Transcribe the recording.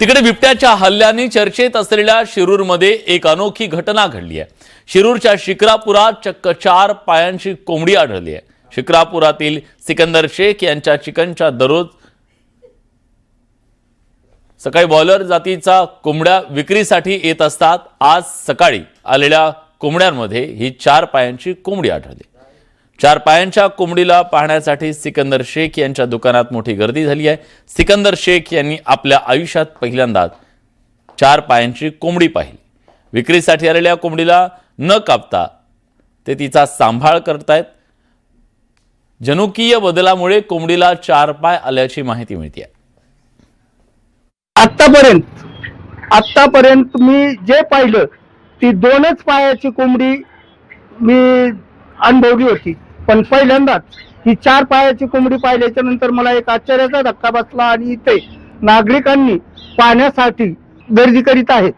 तिकडे बिबट्याच्या हल्ल्याने चर्चेत असलेल्या शिरूरमध्ये एक अनोखी घटना घडली आहे. शिरूरच्या शिक्रापुरात चक्क चार पायांची कोंबडी आढळली आहे. शिक्रापुरातील सिकंदर शेख यांच्या चिकनच्या दररोज सकाळी बॉयलर जातीचा कोंबड्या विक्रीसाठी येत असतात. आज सकाळी आलेल्या कोंबड्यांमध्ये ही चार पायांची कोंबडी आढळली. चार पायांच्या कोंबडीला पाहण्यासाठी सिकंदर शेख यांच्या दुकानात मोठी गर्दी झाली आहे. सिकंदर शेख यांनी आपल्या आयुष्यात पहिल्यांदाच चार पायांची कोंबडी पाहिली. विक्रीसाठी आलेल्या कोंबडीला न कापता ते तिचा सांभाळ करतायत. जनुकीय बदलामुळे कोंबडीला चार पाय आल्याची माहिती मिळते आतापर्यंत आतापर्यंत मी जे पाहिलं ती दोनच पायाची कोंबडी मी अनुभवली होती. पण पहिल्यांदाच ही चार पायाची कोंबडी पाहिल्याच्या नंतर मला एक आश्चर्याचा धक्का बसला आणि इथे नागरिकांनी पाहण्यासाठी गर्दी करीत आहेत.